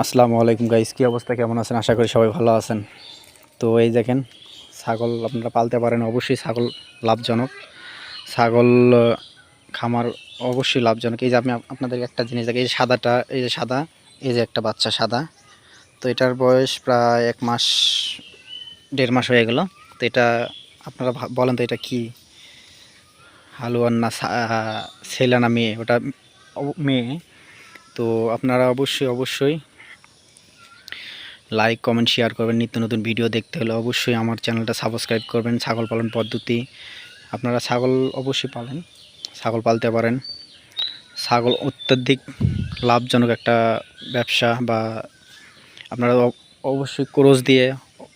আসসালামু আলাইকুম গাইস কী অবস্থা? কেমন আছেন? আশা করি সবাই ভালো আছেন। তো এই দেখেন, ছাগল আপনারা পালতে পারেন, অবশ্যই ছাগল লাভজনক। ছাগল খামার অবশ্যই লাভজনক। এই যে আমি আপনাদের একটা জিনিস দেখি এই সাদাটা, এই যে সাদা, এই যে একটা বাচ্চা সাদা। তো এটার বয়স প্রায় এক মাস, দেড় মাস হয়ে গেল। তো এটা আপনারা বলেন তো এটা কি? হালুয়ান না ছেলে না মেয়ে? ওটা মেয়ে। তো আপনারা অবশ্যই অবশ্যই লাইক কমেন্ট শেয়ার করবেন। নিত্য নতুন ভিডিও দেখতে হলে অবশ্যই আমার চ্যানেলটা সাবস্ক্রাইব করবেন। ছাগল পালন পদ্ধতি আপনারা ছাগল অবশ্যই পালেন। ছাগল পালতে পারেন। ছাগল অত্যাধিক লাভজনক একটা ব্যবসা বা আপনারা অবশ্যই ক্রোজ দিয়ে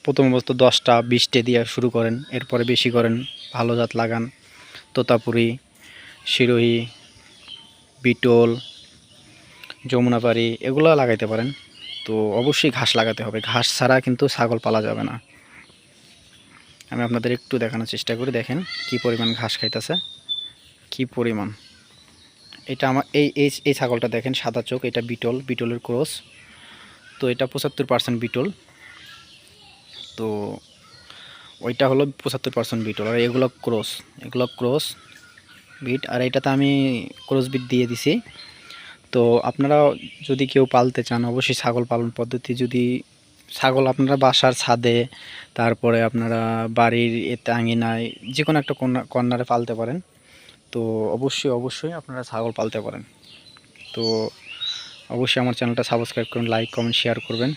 প্রথম অবস্থা দশটা, বিশটে দিয়ে শুরু করেন। এরপরে বেশি করেন। ভালো জাত লাগান। তোতাপুরি, শিরোহি, বিটল, যমুনাপাড়ি এগুলো লাগাইতে পারেন। তো অবশ্যই ঘাস লাগাতে হবে। ঘাস ছাড়া কিন্তু ছাগল পালা যাবে না। আমি আপনাদের একটু দেখানোর চেষ্টা করি, দেখেন কি পরিমাণ ঘাস খাইতেছে। কি পরিমাণ। এটা আমার, এই এই ছাগলটা দেখেন, সাদা চোখ, এটা বিটল, বিটলের ক্রস। তো এটা পঁচাত্তর পার্সেন্ট বিটল। তো ওইটা হলো পঁচাত্তর পার্সেন্ট বিটল। আর এগুলো ক্রস এগুলো ক্রস বিট। আর এটাতে আমি ক্রস বিট দিয়ে দিছি। তো আপনারা যদি কেউ পালতে চান, অবশ্যই ছাগল পালন পদ্ধতি যদি, ছাগল আপনারা বাসার ছাদে, তারপরে আপনারা বাড়ির এতে আঙিনায় যে কোনো একটা কর্নার কর্নারে পালতে পারেন। তো অবশ্যই অবশ্যই আপনারা ছাগল পালতে পারেন। তো অবশ্যই আমার চ্যানেলটা সাবস্ক্রাইব করুন, লাইক, কমেন্ট, শেয়ার করবেন।